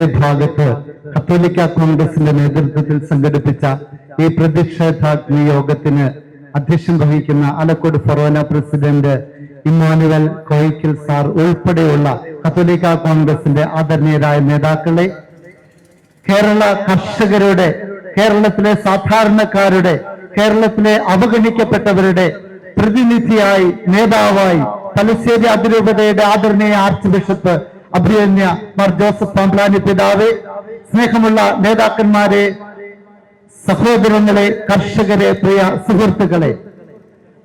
ഭാഗത്ത് കത്തോലിക്ക കോൺഗ്രസിന്റെ നേതൃത്വത്തിൽ സംഘടിപ്പിച്ച ഈ പ്രതിഷേധാഗ്നി യോഗത്തിന് അധ്യക്ഷം വഹിക്കുന്ന Alakode forane president Emmanuel Koyikkal sir ഉൾപ്പെടെയുള്ള കത്തോലിക്ക കോൺഗ്രസിന്റെ ആദരണീയരായ നേതാക്കളെ കേരള കർഷകരുടെ കേരളത്തിലെ സാധാരണക്കാരുടെ കേരളത്തിലെ അവഗണിക്കപ്പെട്ടവരുടെ പ്രതിനിധിയായി നേതാവായി തലശ്ശേരി അതിരൂപതയുടെ ആദരണീയ ആർച്ച് ബിഷപ്പ് അഭിയന്യ മാർ ജോസഫ് പാമ്പ്ലാനി പിതാവ് സ്നേഹമുള്ള നേതാക്കന്മാരെ സഹോദരങ്ങളെ കർഷകരെ പ്രിയ സുഹൃത്തുക്കളെ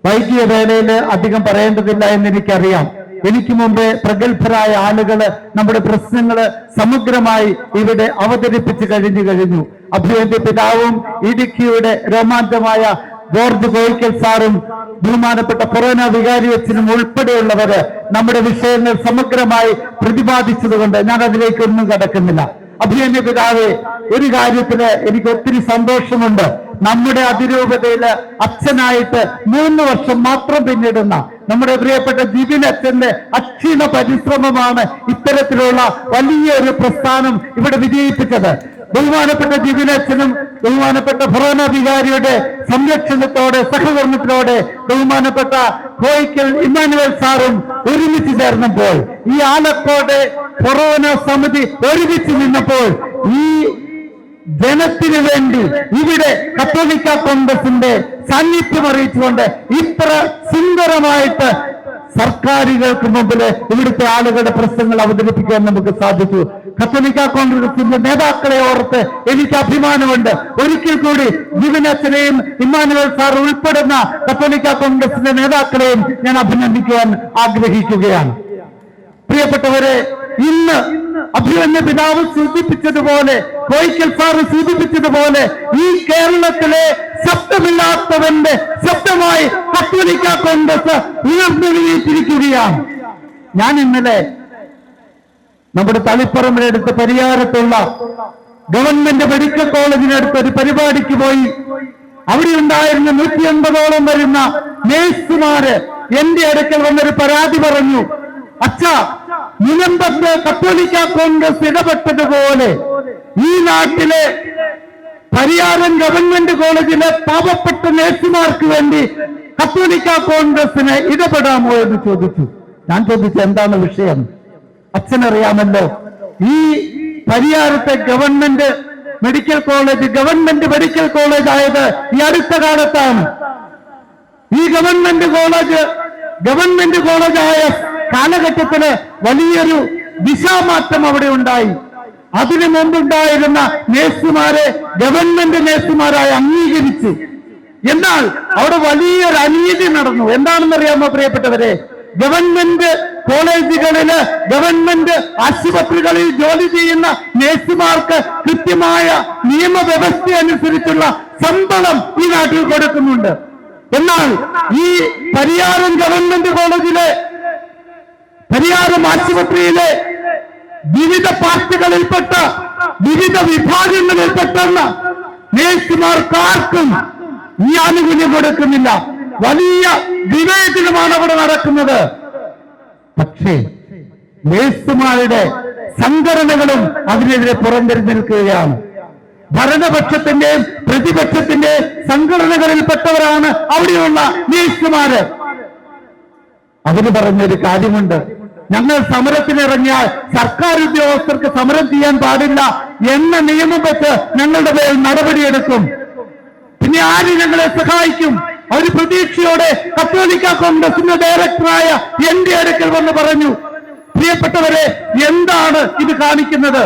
വൈകിയ വേളയിൽ അധികം പറയേണ്ടതില്ല എന്ന് എനിക്കറിയാം എനിക്ക് മുമ്പേ പ്രഗത്ഭരായ ആളുകൾ നമ്മുടെ പ്രശ്നങ്ങൾ സമഗ്രമായി ഇവിടെ അവതരിപ്പിച്ചു കഴിഞ്ഞു കഴിഞ്ഞു. അഭിയന്റെ പിതാവും ഇടുക്കിയുടെ രോമാഞ്ചമായ ജോർജ് ഗോയിക്കൽ സാറും ബഹുമാനപ്പെട്ട കൊറോണ വികാരി അച്ഛനും ഉൾപ്പെടെയുള്ളവര് നമ്മുടെ വിഷയങ്ങൾ സമഗ്രമായി പ്രതിപാദിച്ചതുകൊണ്ട് ഞാൻ അതിലേക്കൊന്നും കടക്കുന്നില്ല. അഭിയന്യ പിതാവെ ഒരു കാര്യത്തിൽ എനിക്ക് ഒത്തിരി സന്തോഷമുണ്ട്. നമ്മുടെ അതിരൂപതയിൽ അച്ഛനായിട്ട് മൂന്ന് വർഷം മാത്രം പിന്നിടുന്ന നമ്മുടെ പ്രിയപ്പെട്ട ജിബിൻ അച്ഛന്റെ അക്ഷീണ പരിശ്രമമാണ് ഇത്തരത്തിലുള്ള വലിയ ഒരു പ്രസ്ഥാനം ഇവിടെ വിജയിപ്പിച്ചത്. ബഹുമാനപ്പെട്ട ജിബിലച്ചനും ബഹുമാനപ്പെട്ട ഭരണാധികാരിയുടെ സംരക്ഷണത്തോടെ സഹകരണത്തിലൂടെ ബഹുമാനപ്പെട്ട കോയിക്കൽ ഇമ്മാനുവൽ സാറും ഒരുമിച്ച് ചേർന്നപ്പോൾ ഈ ആലക്കോട് ഫൊറോന സമിതി ഒരുമിച്ച് നിന്നപ്പോൾ ഈ ജനത്തിനു വേണ്ടി ഇവിടെ കത്തോലിക്ക കോൺഗ്രസിന്റെ സാന്നിധ്യം അറിയിച്ചുകൊണ്ട് ഇത്ര സുന്ദരമായിട്ട് സർക്കാരുകൾക്ക് മുമ്പിൽ ഇവിടുത്തെ ആളുകളുടെ പ്രശ്നങ്ങൾ അവതരിപ്പിക്കാൻ നമുക്ക് സാധിച്ചു. കത്തോലിക്ക കോൺഗ്രസിന്റെ നേതാക്കളെ ഓർത്ത് എനിക്ക് അഭിമാനമുണ്ട്. ഒരിക്കൽ കൂടി ജീവനച്ചനെയും ഇമ്മാനുവൽ സാർ ഉൾപ്പെടുന്ന കത്തോലിക്ക കോൺഗ്രസിന്റെ നേതാക്കളെയും ഞാൻ അഭിനന്ദിക്കുവാൻ ആഗ്രഹിക്കുകയാണ്. പ്രിയപ്പെട്ടവരെ ഇന്ന് അഭിമന്യ പിതാവ് സൂചിപ്പിച്ചതുപോലെ കോയിക്കൽ സാർ സൂചിപ്പിച്ചതുപോലെ ഈ കേരളത്തിലെ ശബ്ദമില്ലാത്തവന്റെ ശബ്ദമായി കത്തോലിക്ക കോൺഗ്രസ് ഉയർന്നെഴുതിയിരിക്കുകയാണ് ഞാൻ ഇന്നലെ നമ്മുടെ തളിപ്പറമ്പിനടുത്ത് പരിയാരത്തുള്ള ഗവൺമെന്റ് മെഡിക്കൽ കോളേജിനടുത്ത് ഒരു പരിപാടിക്ക് പോയി അവിടെ ഉണ്ടായിരുന്ന നൂറ്റി എൺപതോളം വരുന്ന നേഴ്സുമാര് എന്റെ അടുക്കൽ വന്നൊരു പരാതി പറഞ്ഞു. അച്ഛ നിലമ്പത്ത് കത്തോലിക്ക കോൺഗ്രസ് ഇടപെട്ടതുപോലെ ഈ നാട്ടിലെ പരിയാരം ഗവൺമെന്റ് കോളേജിലെ പാവപ്പെട്ട നേഴ്സുമാർക്ക് വേണ്ടി കത്തോലിക്ക കോൺഗ്രസിന് ഇടപെടാമോ എന്ന് ചോദിച്ചു. ഞാൻ ചോദിച്ചു എന്താണ് വിഷയം? അച്ഛനറിയാമല്ലോ. ഈ പരിയാരത്തെ government medical college government medical college ആയത് ഈ അടുത്ത കാലത്താണ്. ഈ ഗവൺമെന്റ് കോളേജ് ഗവൺമെന്റ് കോളേജായ കാലഘട്ടത്തിൽ വലിയൊരു ദിശാമാറ്റം അവിടെ ഉണ്ടായി. അതിനു മുമ്പുണ്ടായിരുന്ന നേഴ്സുമാരെ ഗവൺമെന്റ് നേഴ്സുമാരായി അംഗീകരിച്ച്. എന്നാൽ അവിടെ വലിയൊരു അനീതി നടന്നു. എന്താണെന്നറിയാമോ പ്രിയപ്പെട്ടവരെ? ഗവൺമെന്റ് കോളേജുകളിൽ ഗവൺമെന്റ് ആശുപത്രികളിൽ ജോലി ചെയ്യുന്ന നേഴ്സുമാർക്ക് കൃത്യമായ നിയമവ്യവസ്ഥ അനുസരിച്ചുള്ള ശമ്പളം ഈ നാട്ടിൽ കൊടുക്കുന്നുണ്ട്. എന്നാൽ ഈ പരിയാരം ഗവൺമെന്റ് കോളേജിലെ പരിയാരം ആശുപത്രിയിലെ വിവിധ പാർട്ടികളിൽപ്പെട്ട വിവിധ വിഭാഗങ്ങളിൽപ്പെട്ടെന്ന നേഴ്സുമാർക്കാർക്കും ഈ ആനുകൂല്യം കൊടുക്കുന്നില്ല. വലിയ വിവേചനമാണ് അവിടെ നടക്കുന്നത്. പക്ഷേ നേഴ്സുമാരുടെ സംഘടനകളും അതിനെതിരെ പുറംതിരിഞ്ഞിരിക്കുകയാണ് ഭരണപക്ഷത്തിന്റെയും പ്രതിപക്ഷത്തിന്റെയും സംഘടനകളിൽപ്പെട്ടവരാണ് അവിടെയുള്ള നേഴ്സുമാര്. അതിന് പറഞ്ഞൊരു കാര്യമുണ്ട്. ഞങ്ങൾ സമരത്തിനിറങ്ങിയാൽ സർക്കാർ ഉദ്യോഗസ്ഥർക്ക് സമരം ചെയ്യാൻ പാടില്ല എന്ന നിയമം വെച്ച് ഞങ്ങളുടെ പേരിൽ നടപടിയെടുക്കും. പിന്നെ ആര് ഞങ്ങളെ സഹായിക്കും? ഒരു പ്രതീക്ഷയോടെ കത്തോലിക്ക കോൺഗ്രസിന്റെ ഡയറക്ടറായ എന്റെ അടുക്കൽ വന്ന് പറഞ്ഞു പ്രിയപ്പെട്ടവരെ എന്താണ് ഇത് കാണിക്കുന്നത്?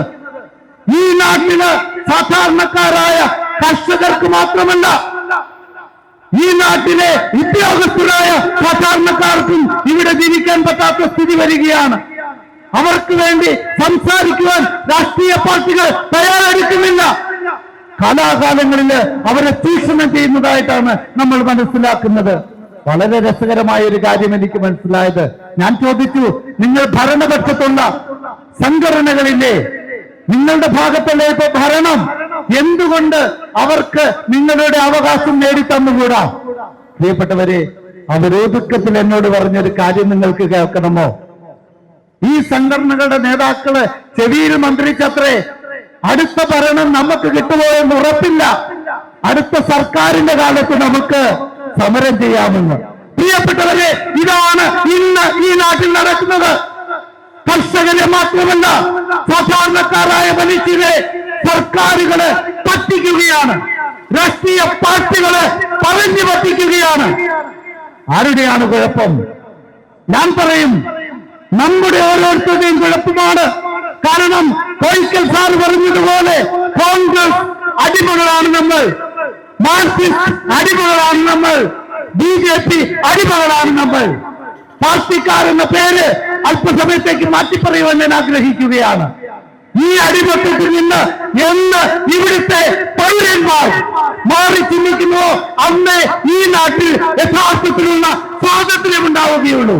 ഈ നാട്ടിൽ സാധാരണക്കാരായ കർഷകർക്ക് മാത്രമല്ല ഈ നാട്ടിലെ ഉദ്യോഗസ്ഥരായ സാധാരണക്കാർക്കും ഇവിടെ ജീവിക്കാൻ പറ്റാത്ത സ്ഥിതി വരികയാണ്. അവർക്ക് വേണ്ടി സംസാരിക്കുവാൻ രാഷ്ട്രീയ പാർട്ടികൾ തയ്യാറെടുക്കുന്നില്ല. കാലാകാലങ്ങളിൽ അവരെ ചൂഷണം ചെയ്യുന്നതായിട്ടാണ് നമ്മൾ മനസ്സിലാക്കുന്നത്. വളരെ രസകരമായ ഒരു കാര്യം എനിക്ക് മനസ്സിലായത്. ഞാൻ ചോദിച്ചു നിങ്ങൾ ഭരണപക്ഷത്തുള്ള സംഘടനകളില്ലേ? നിങ്ങളുടെ ഭാഗത്തല്ലേ ഇപ്പൊ ഭരണം. എന്തുകൊണ്ട് അവർക്ക് നിങ്ങളുടെ അവകാശം നേടിത്തന്നുകൂടാ? പ്രിയപ്പെട്ടവരെ അവരൊതുക്കത്തിൽ എന്നോട് പറഞ്ഞൊരു കാര്യം നിങ്ങൾക്ക് കേൾക്കണമോ? ഈ സംഘടനകളുടെ നേതാക്കൾ ചെവിയിൽ മന്ത്രിച്ചത്രേ അടുത്ത ഭരണം നമുക്ക് കിട്ടുമോ എന്ന് ഉറപ്പില്ല. അടുത്ത സർക്കാരിന്റെ കാലത്ത് നമുക്ക് സമരം ചെയ്യാമെന്ന്. പ്രിയപ്പെട്ടവരെ ഇതാണ് ഇന്ന് ഈ നാട്ടിൽ നടക്കുന്നത്. കർഷകരെ മാത്രമല്ല സാധാരണക്കാരായ മനുഷ്യരെ സർക്കാരുകൾ പറ്റിക്കുകയാണ്. രാഷ്ട്രീയ പാർട്ടികൾ പറഞ്ഞു പറ്റിക്കുകയാണ്. ആരുടെയാണ് കുഴപ്പം? ഞാൻ പറയും നമ്മുടെ ഓരോരുത്തരുടെയും കുഴപ്പമാണ്. കാരണം കോയിക്കൽ സാർ പറഞ്ഞതുപോലെ കോൺഗ്രസ് അടിമകളാണ് നമ്മൾ. മാർക്സിസ്റ്റ് അടിമകളാണ് നമ്മൾ. ബി ജെ പി അടിമകളാണ് നമ്മൾ. പാർട്ടിക്കാർ എന്ന പേര് അല്പസമയത്തേക്ക് മാറ്റിപ്പറയുവാൻ ഞാൻ ആഗ്രഹിക്കുകയാണ്. ഈ അടിമത്തത്തിൽ നിന്ന് എന്ന് ഇവിടുത്തെ പൗരന്മാർ മാറി ചിന്തിക്കുന്നുവോ? അന്ന് ഈ നാട്ടിൽ യഥാർത്ഥത്തിലുള്ള സ്വാതന്ത്ര്യം ഉണ്ടാവുകയുള്ളൂ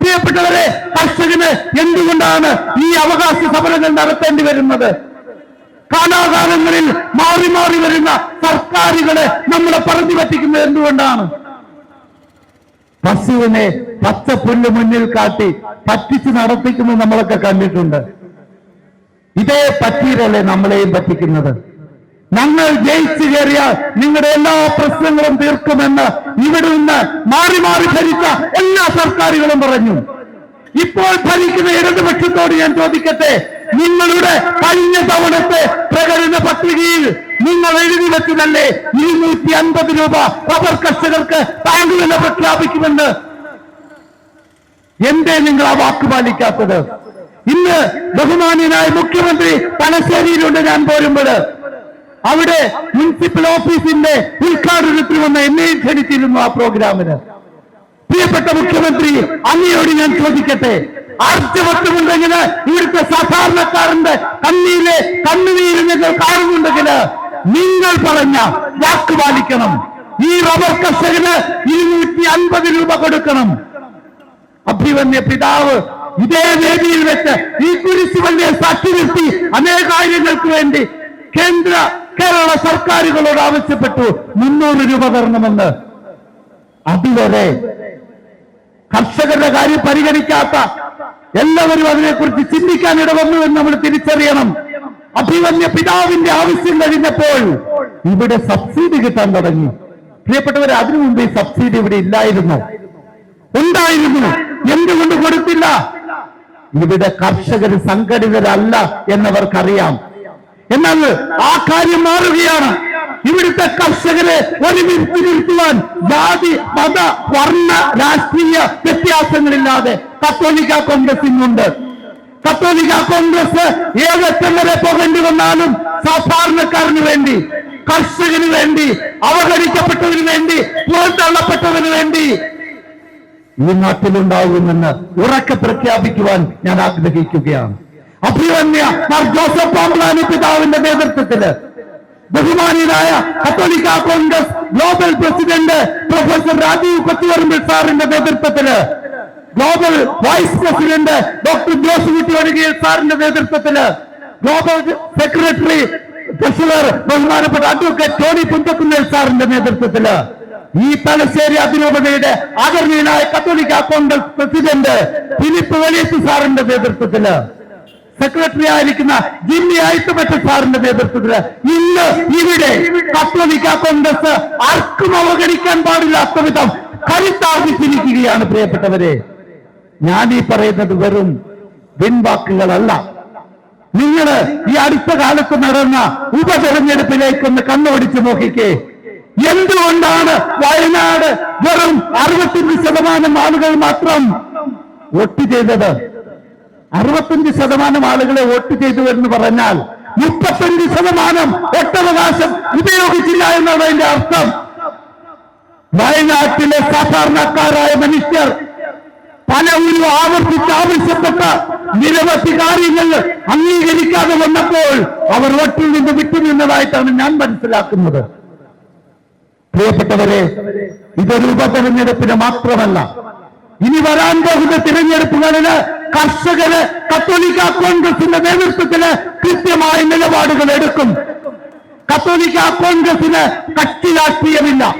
പ്രിയപ്പെട്ടവരെ കർഷകന് എന്തുകൊണ്ടാണ് ഈ അവകാശ സമരങ്ങൾ നടത്തേണ്ടി വരുന്നത്? കാലാകാലങ്ങളിൽ മാറി മാറി വരുന്ന സർക്കാരുകളെ നമ്മളെ പറഞ്ഞു പറ്റിക്കുന്നത് എന്തുകൊണ്ടാണ്? പശുവിനെ പച്ച പുല്ല് മുന്നിൽ കാട്ടി പറ്റിച്ച് നടത്തിക്കുന്നത് നമ്മളൊക്കെ കണ്ടിട്ടുണ്ട്. ഇതേ പറ്റിയിലല്ലേ നമ്മളെയും പറ്റിക്കുന്നത്. ഞങ്ങൾ ജയിച്ചു കയറിയാൽ നിങ്ങളുടെ എല്ലാ പ്രശ്നങ്ങളും തീർക്കുമെന്ന് ഇവിടെ നിന്ന് മാറി മാറി ഭരിച്ച എല്ലാ സർക്കാരുകളും പറഞ്ഞു. ഇപ്പോൾ ഭരിക്കുന്ന ഇടതുപക്ഷത്തോട് ഞാൻ ചോദിക്കട്ടെ നിങ്ങളുടെ കഴിഞ്ഞ തവണത്തെ പ്രകടന പത്രികയിൽ നിങ്ങൾ എഴുതി വെച്ചതല്ലേ ഇരുന്നൂറ്റി അൻപത് രൂപ റബ്ബർ കർഷകർക്ക് താങ്ക് വില പ്രഖ്യാപിക്കുമെന്ന്? എന്തേ നിങ്ങൾ ആ വാക്ക് പാലിക്കാത്തത്? ഇന്ന് ബഹുമാന്യനായ മുഖ്യമന്ത്രി തലശ്ശേരിയിലുണ്ട് ഞാൻ പോരുമ്പോൾ. അവിടെ മുനിസിപ്പൽ ഓഫീസിന്റെ ഉദ്ഘാടനത്തിൽ വന്ന എന്നെയും ക്ഷണിച്ചിരുന്നു ആ പ്രോഗ്രാമിന്. പ്രിയപ്പെട്ട മുഖ്യമന്ത്രി അങ്ങയോട് ഞാൻ ചോദിക്കട്ടെ ആർജവത്വമുണ്ടെങ്കിൽ ഇവിടുത്തെ സാധാരണക്കാരന്റെ കണ്ണിയിലെ കണ്ണുനീര് നിങ്ങൾ കാണുന്നുണ്ടെങ്കിൽ നിങ്ങൾ പറഞ്ഞ വാക്ക് പാലിക്കണം. ഈ റബർ കർഷകന് ഇരുന്നൂറ്റി അൻപത് രൂപ കൊടുക്കണം. അഭിവന്യ പിതാവ് ഇതേ വേദിയിൽ വെച്ച് ഈ കുരിശുവല്ലിയെ സാക്ഷി നിർത്തി അനേകാര്യങ്ങൾക്ക് വേണ്ടി കേന്ദ്ര കേരള സർക്കാരുകളോട് ആവശ്യപ്പെട്ടു മുന്നൂറ് രൂപ തരണമെന്ന്. അതുവരെ കർഷകരുടെ കാര്യം പരിഗണിക്കാത്ത എല്ലാവരും അതിനെക്കുറിച്ച് ചിന്തിക്കാൻ ഇടവന്നു എന്ന് നമ്മൾ തിരിച്ചറിയണം. അഭിമന്യ പിതാവിന്റെ ആവശ്യം കഴിഞ്ഞപ്പോൾ ഇവിടെ സബ്സിഡി കിട്ടാൻ തുടങ്ങി. പ്രിയപ്പെട്ടവരെ അതിനു മുമ്പ് ഈ സബ്സിഡി ഇവിടെ ഇല്ലായിരുന്നു. ഉണ്ടായിരുന്നു. എന്തുകൊണ്ട് കൊടുത്തില്ല? ഇവിടെ കർഷകർ സംഘടിതരല്ല എന്നവർക്കറിയാം. എന്നാൽ ആ കാര്യം മാറുകയാണ്. ഇവിടുത്തെ കർഷകരെ ഒരുമിച്ച് നിർത്തുവാൻ ജാതി മത വർണ രാഷ്ട്രീയ വ്യത്യാസങ്ങളില്ലാതെ കത്തോലിക്ക കോൺഗ്രസ് ഇന്നുണ്ട്. കത്തോലിക്ക കോൺഗ്രസ് ഏതറ്റം വരെ പോകേണ്ടി വന്നാലും സാധാരണക്കാരന് വേണ്ടി കർഷകന് വേണ്ടി അവഗണിക്കപ്പെട്ടതിന് വേണ്ടി പുറന്തള്ളപ്പെട്ടവന് വേണ്ടി ഈ നാട്ടിലുണ്ടാകുമെന്ന് ഉറക്കെ പ്രഖ്യാപിക്കുവാൻ ഞാൻ ആഗ്രഹിക്കുകയാണ്. അഭിമന്യ മാർ ജോസഫ് പാമ്പ്ലാനി പിതാവിന്റെ നേതൃത്വത്തിൽ. ബഹുമാനീയനായ കത്തോലിക്ക Congress global president professor Rajeev Kochuvarambil സാറിന്റെ നേതൃത്വത്തിൽ global vice president doctor Jose Kuttivadukayil സാറിന്റെ നേതൃത്വത്തിൽ ഗ്ലോബൽ സെക്രട്ടറി ട്രഷറർ ബഹുമാനപ്പെട്ട അഡ്വക്കേറ്റ് ടോണി പുന്തക്കുന്നേൽ സാറിന്റെ നേതൃത്വത്തിൽ ഈ തലശ്ശേരി അതിരൂപതയുടെ ആദരണീയനായ കത്തോലിക്ക കോൺഗ്രസ് പ്രസിഡന്റ് ഫിലിപ്പ് വലിയത്ത് സാറിന്റെ നേതൃത്വത്തിൽ. സെക്രട്ടറി ആയിരിക്കുന്ന ജിമ്മി ആയിട്ടുമറ്റ സാറിന്റെ നേതൃത്വത്തിൽ ഇന്ന് ഇവിടെ കത്തോലിക്ക കോൺഗ്രസ് ആർക്കും അവഗണിക്കാൻ പാടില്ലാത്ത വിധം കരുത്താർജിച്ചിരിക്കുകയാണ് പ്രിയപ്പെട്ടവരെ. ഞാൻ ഈ പറയുന്നത് വെറും പിൻവാക്കുകളല്ല. നിങ്ങൾ ഈ അടുത്ത കാലത്ത് നടന്ന ഉപതെരഞ്ഞെടുപ്പിലേക്കൊന്ന് കണ്ണോടിച്ചു നോക്കിക്കേ. എന്തുകൊണ്ടാണ് വയനാട് വെറും അറുപത്തിരണ്ട് ശതമാനം ആളുകൾ മാത്രം വോട്ട് ചെയ്തത്? അറുപത്തഞ്ച് ശതമാനം ആളുകളെ വോട്ട് ചെയ്തു എന്ന് പറഞ്ഞാൽ മുപ്പത്തഞ്ച് ശതമാനം വോട്ടവകാശം ഉപയോഗിച്ചില്ല എന്നാണ് അതിന്റെ അർത്ഥം. വയനാട്ടിലെ സാധാരണക്കാരായ മനുഷ്യർ പലവരും ആവർത്തിച്ച് ആവശ്യപ്പെട്ട നിരവധി കാര്യങ്ങൾ അംഗീകരിക്കാതെ വന്നപ്പോൾ അവർ വോട്ടിൽ നിന്ന് വിട്ടുനിന്നതായിട്ടാണ് ഞാൻ മനസ്സിലാക്കുന്നത്. പ്രിയപ്പെട്ടവരെ ഇതൊരു ഉപതെരഞ്ഞെടുപ്പിന് മാത്രമല്ല. ഇനി വരാൻ പോകുന്ന തിരഞ്ഞെടുപ്പുകളിൽ കർഷകര് കത്തോലിക്ക കോൺഗ്രസിന്റെ നേതൃത്വത്തിൽ കൃത്യമായ നിലപാടുകൾ എടുക്കും. കത്തോലിക്ക കോൺഗ്രസിന് കക്ഷി രാഷ്ട്രീയമില്ല.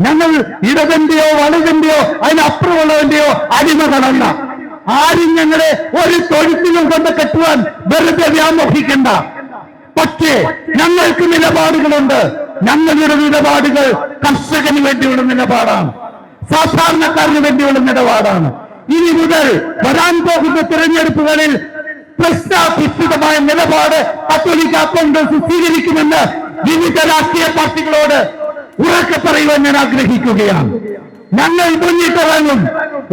ഞങ്ങൾ ഇടതിന്റെയോ വലതിന്റെയോ അതിനപ്പുറമുള്ളതിന്റെയോ അടിമകളല്ല. ആരും ഞങ്ങളെ ഒരു തൊഴുത്തിലും കൊണ്ട് കെട്ടുവാൻ വെറുതെ വ്യാമോഹിക്കണ്ട. പക്ഷേ ഞങ്ങൾക്ക് നിലപാടുകളുണ്ട്. ഞങ്ങളുടെ നിലപാടുകൾ കർഷകന് വേണ്ടിയുള്ള നിലപാടാണ്. സാധാരണക്കാരന് വേണ്ടിയുള്ള നിലപാടാണ്. ഇനി മുതൽ വരാൻ പോകുന്ന തിരഞ്ഞെടുപ്പുകളിൽ പ്രശ്നാധിഷ്ഠിതമായ നിലപാട് കത്തോലിക്ക കോൺഗ്രസ് സ്വീകരിക്കുമെന്ന് വിവിധ രാഷ്ട്രീയ പാർട്ടികളോട് ഉറക്കെ പറയുവാൻ ഞാൻ ആഗ്രഹിക്കുകയാണ്. ഞങ്ങൾ മുന്നിട്ടിറങ്ങും.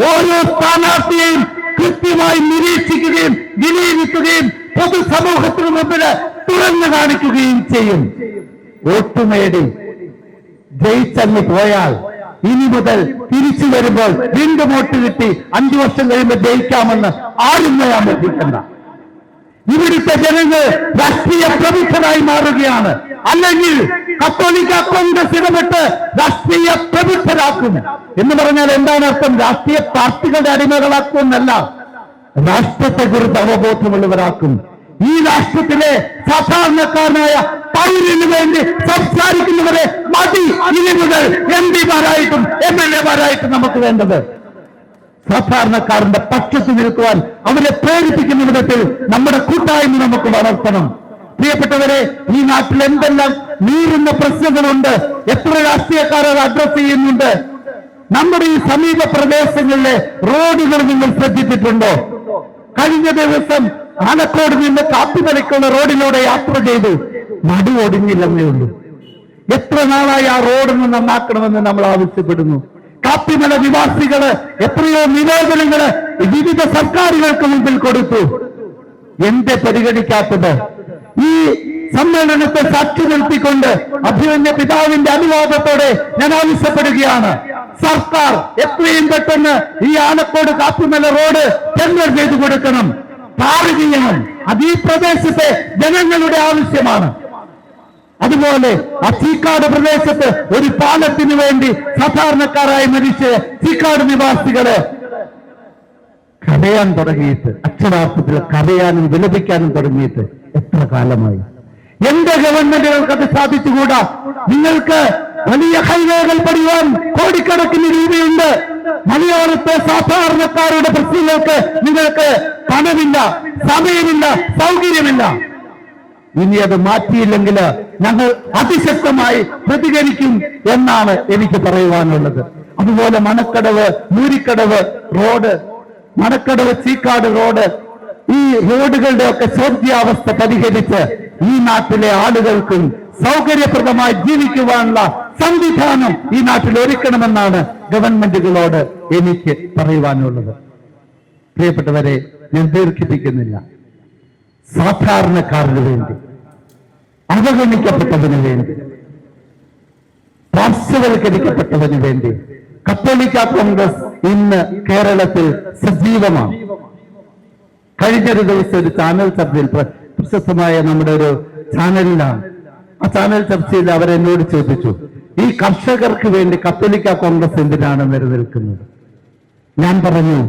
ഓരോ സ്ഥാനാർത്ഥിയെയും കൃത്യമായി നിരീക്ഷിക്കുകയും വിലയിരുത്തുകയും പൊതുസമൂഹത്തിന് മുമ്പിൽ തുറന്നു കാണിക്കുകയും ചെയ്യും. ഒട്ടുമേടി ജയിച്ചങ്ങ് പോയാൽ ഇനി മുതൽ തിരിച്ചു വരുമ്പോൾ വീണ്ടും വോട്ട് കിട്ടി. അഞ്ചു വർഷം കഴിയുമ്പോൾ ജയിക്കാമെന്ന് ആരും ഞാൻ ബന്ധിക്കണ്ട ഇവിടുത്തെ ജനങ്ങൾ രാഷ്ട്രീയ പ്രബുദ്ധരായി മാറുകയാണ്. അല്ലെങ്കിൽ കത്തോലിക്ക കോൺഗ്രസ് ഇടപെട്ട് രാഷ്ട്രീയ പ്രബുദ്ധരാക്കും എന്ന് പറഞ്ഞാൽ എന്താണ് അർത്ഥം? രാഷ്ട്രീയ പാർട്ടികളുടെ അടിമകളാക്കുമെന്നല്ല. രാഷ്ട്രത്തെ കുറിച്ച് അവബോധമുള്ളവരാക്കും. ഈ രാഷ്ട്രത്തിലെ സാധാരണക്കാരനായ പൗരന് വേണ്ടി സംസാരിക്കുന്നവരെ മതി. ഇനി മുതൽ എം പിമാരായിട്ടും എം എൽ എമാരായിട്ടും നമുക്ക് വേണ്ടത് സാധാരണക്കാരന്റെ പക്ഷത്ത് നിൽക്കുവാൻ അവരെ പ്രേരിപ്പിക്കുന്ന വിധത്തിൽ നമ്മുടെ കൂട്ടായ്മ നമുക്ക് വളർത്തണം. പ്രിയപ്പെട്ടവരെ ഈ നാട്ടിൽ എന്തെല്ലാം നീറുന്ന പ്രശ്നങ്ങളുണ്ട് എത്ര രാഷ്ട്രീയക്കാരെ അഡ്രസ് ചെയ്യുന്നുണ്ട് നമ്മുടെ ഈ സമീപ പ്രദേശങ്ങളിലെ റോഡുകൾ നിങ്ങൾ ശ്രദ്ധിച്ചിട്ടുണ്ടോ? കഴിഞ്ഞ ദിവസം ആലക്കോട് നിന്ന് കാപ്പിമലയ്ക്കുള്ള റോഡിലൂടെ യാത്ര ചെയ്തു. നടു ഒടിഞ്ഞില്ലെന്നേ ഉള്ളൂ. എത്ര നാളായി ആ റോഡൊന്ന് നന്നാക്കണമെന്ന് നമ്മൾ ആവശ്യപ്പെടുന്നു. കാപ്പിമല നിവാസികൾ എത്രയോ നിവേദനങ്ങൾ വിവിധ സർക്കാരുകൾക്ക് മുമ്പിൽ കൊടുത്തു. എന്റെ പരിഗണിക്കാത്തത്? ഈ സമ്മേളനത്തെ സാക്ഷി നിർത്തിക്കൊണ്ട് അഭിമന്യ പിതാവിന്റെ അനുവാദത്തോടെ ഞാൻ ആവശ്യപ്പെടുകയാണ്. സർക്കാർ എത്രയും പെട്ടെന്ന് ഈ ആലക്കോട് കാപ്പിമല റോഡ് ടെൻഡർ ചെയ്തു കൊടുക്കണം. ടാർ അത് ഈ പ്രദേശത്തെ ജനങ്ങളുടെ ആവശ്യമാണ്. അതുപോലെ ആ ചീക്കാട് പ്രദേശത്ത് ഒരു പാലത്തിന് വേണ്ടി സാധാരണക്കാരായ മനുഷ്യ ചീക്കാട് നിവാസികൾ കരയാൻ തുടങ്ങിയിട്ട് അക്ഷരാർത്ഥത്തിൽ കരയാനും വിലപിക്കാനും തുടങ്ങിയിട്ട് എത്ര കാലമായി? എന്റെ ഗവൺമെന്റുകൾക്ക് അത് സാധിച്ചുകൂടാ? നിങ്ങൾക്ക് വലിയ ഹൈവേകൾ പണിയാൻ കോടിക്കണക്കിന് രൂപയുണ്ട്. മലയാളത്തെ സാധാരണക്കാരുടെ പ്രശ്നങ്ങൾക്ക് നിങ്ങൾക്ക് പണമില്ല സമയമില്ല സൗകര്യമില്ല. ഇനി അത് മാറ്റിയില്ലെങ്കിൽ ഞങ്ങൾ അതിശക്തമായി പ്രതികരിക്കും എന്നാണ് എനിക്ക് പറയുവാനുള്ളത്. അതുപോലെ മണക്കടവ് മൂരിക്കടവ് റോഡ് മണക്കടവ് ചീക്കാട് റോഡ് ഈ റോഡുകളുടെ ഒക്കെ ചോദ്യാവസ്ഥ പരിഹരിച്ച് ഈ നാട്ടിലെ ആളുകൾക്കും സൗകര്യപ്രദമായി ജീവിക്കുവാനുള്ള സംവിധാനം ഈ നാട്ടിൽ ഒരുക്കണമെന്നാണ് ഗവൺമെന്റുകളോട് എനിക്ക് പറയുവാനുള്ളത്. പ്രിയപ്പെട്ടവരെ ഞാൻ ദീർഘിപ്പിക്കുന്നില്ല. സാധാരണക്കാരന് വേണ്ടി അവഗണിക്കപ്പെട്ടതിന് വേണ്ടി. പാർശ്വവൽക്കരിക്കപ്പെട്ടതിനു വേണ്ടി. കത്തോലിക്ക കോൺഗ്രസ് ഇന്ന് കേരളത്തിൽ സജീവമാണ്. കഴിഞ്ഞൊരു ദിവസം ഒരു ചാനൽ ചർച്ചയിൽ പ്രശസ്തമായ നമ്മുടെ ഒരു ചാനലിലാണ്. ആ ചാനൽ ചർച്ചയിൽ അവരെന്നോട് ചോദിച്ചു ഈ കർഷകർക്ക് വേണ്ടി കത്തോലിക്ക കോൺഗ്രസ് എന്തിനാണ് നിലനിൽക്കുന്നത്? ഞാൻ പറഞ്ഞു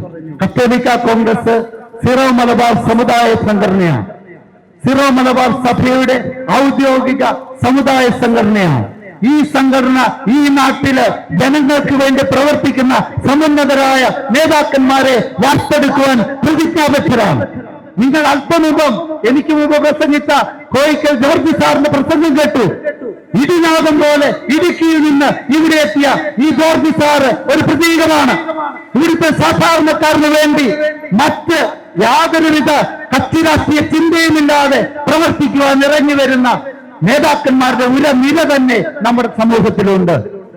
കത്തോലിക്ക കോൺഗ്രസ് സിറോ മലബാർ സമുദായ സംഘടനയാണ്. സിറോ മലബാർ സഭയുടെ ഔദ്യോഗിക സമുദായ സംഘടനയാണ്. ഈ സംഘടന ഈ നാട്ടിൽ ജനങ്ങൾക്ക് വേണ്ടി പ്രവർത്തിക്കുന്ന സമുന്നതരായ നേതാക്കന്മാരെ വാർത്തെടുക്കുവാൻ പ്രതിജ്ഞാബദ്ധരാണ്. നിങ്ങൾ അല്പമുമ്പം എനിക്ക് മുമ്പ് പ്രസംഗിച്ച കോയിക്കൽ ജോർജ് സാറിന്റെ പ്രസംഗം കേട്ടു. ഇടിനാഥം പോലെ ഇടുക്കിയിൽ നിന്ന് ഇവിടെ എത്തിയ ഈ ജോർജ് സാറ് ഒരു പ്രതീകമാണ്. ഇവിടുത്തെ സാധാരണക്കാരന് വേണ്ടി മറ്റ് യാതൊരുവിധ കക്ഷി രാഷ്ട്രീയ ചിന്തയുമില്ലാതെ പ്രവർത്തിക്കുവാൻ ഇറങ്ങി വരുന്ന നേതാക്കന്മാരുടെ ഉര നില തന്നെ നമ്മുടെ സമൂഹത്തിലുണ്ട്.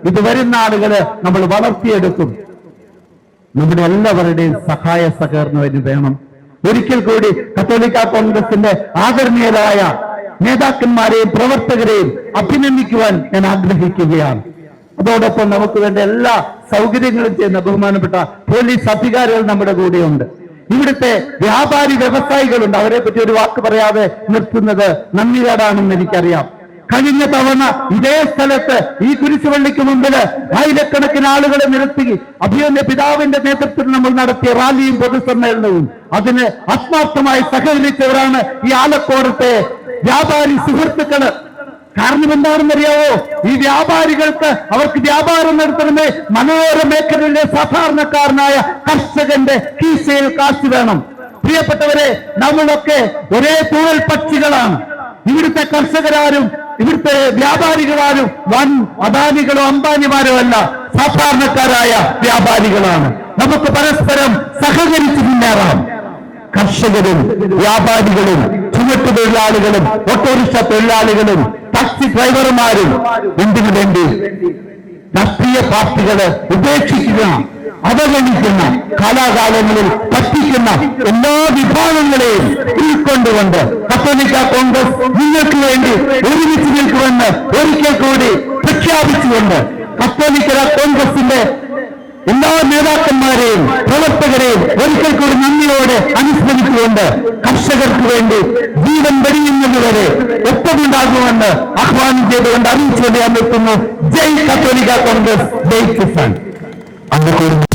ഇത് വരുന്ന ആളുകളെ നമ്മൾ വളർത്തിയെടുക്കും. നമ്മുടെ എല്ലാവരുടെയും സഹായ സഹകരണം വേണം. ഒരിക്കൽ കൂടി കത്തോലിക്ക കോൺഗ്രസിന്റെ ആദരണീയരായ നേതാക്കന്മാരെയും പ്രവർത്തകരെയും അഭിനന്ദിക്കുവാൻ ഞാൻ ആഗ്രഹിക്കുകയാണ്. അതോടൊപ്പം നമുക്ക് വേണ്ട എല്ലാ സൗകര്യങ്ങളും ചെയ്യുന്ന ബഹുമാനപ്പെട്ട പോലീസ് അധികാരികൾ നമ്മുടെ കൂടെയുണ്ട്. ഇവിടുത്തെ വ്യാപാരി വ്യവസായികളുണ്ട്. അവരെ പറ്റി ഒരു വാക്ക് പറയാതെ നിർത്തുന്നത് നന്ദികേടാണെന്ന് എനിക്കറിയാം. കഴിഞ്ഞ തവണ ഇതേ സ്ഥലത്ത് ഈ കുരിശുപള്ളിക്ക് മുമ്പിൽ ആയിരക്കണക്കിന് ആളുകളെ നിരത്തി അഭിയന്റെ പിതാവിന്റെ നേതൃത്വത്തിൽ നമ്മൾ നടത്തിയ റാലിയും പൊതുസമ്മേളനവും. അതിന് ആത്മാർത്ഥമായി സഹകരിച്ചവരാണ് ഈ ആലക്കോടത്തെ വ്യാപാരി സുഹൃത്തുക്കൾ. കാരണം എന്താണെന്നറിയാവോ? ഈ വ്യാപാരികൾക്ക് അവർക്ക് വ്യാപാരം നടത്തണമേ മനോഹര മേഖലയിലെ സാധാരണക്കാരനായ കർഷകന്റെ കീശയിൽ കാശ് വേണം. പ്രിയപ്പെട്ടവരെ നമ്മളൊക്കെ ഒരേ തൂവൽ പക്ഷികളാണ്. ഇവിടുത്തെ കർഷകരാരും ഇവിടുത്തെ വ്യാപാരികളാരും വൻ അദാനികളോ അംബാനിമാരോ അല്ല സാധാരണക്കാരായ വ്യാപാരികളാണ്. നമുക്ക് പരസ്പരം സഹകരിച്ച് മുന്നേറാം. കർഷകരും വ്യാപാരികളും ചുമട്ടുതൊഴിലാളികളും ഓട്ടോറിക്ഷ തൊഴിലാളികളും ടാക്സി ഡ്രൈവർമാരും എന്തിനു വേണ്ടി? രാഷ്ട്രീയ പാർട്ടികളെ ഉപേക്ഷിക്കുക അവഗണിക്കുന്ന കാലാകാലങ്ങളിൽ പറ്റിക്കുന്ന എല്ലാ വിഭാഗങ്ങളെയും ഉൾക്കൊണ്ടുകൊണ്ട് കത്തോലിക്ക കോൺഗ്രസ് നിങ്ങൾക്ക് വേണ്ടി ഒരുമിച്ച് നിൽക്കുമെന്ന് ഒരിക്കൽ കൂടി പ്രഖ്യാപിച്ചുകൊണ്ട് കത്തോലിക്ക കോൺഗ്രസിന്റെ എല്ലാ നേതാക്കന്മാരെയും പ്രവർത്തകരെയും ഒരിക്കൽ കൂടി നന്ദിയോടെ അനുസ്മരിച്ചുകൊണ്ട് കർഷകർക്ക് വേണ്ടി ജീവൻ വെടിയുന്നതുവരെ ഒപ്പമുണ്ടാകുമെന്ന് ആഹ്വാനം ചെയ്തുകൊണ്ട് അറിയിച്ചുകൊണ്ട് ഞാൻ നിർത്തുന്നു. ജയ് കത്തോലിക്ക കോൺഗ്രസ് ജയ് കിസാൻ. അന്ന്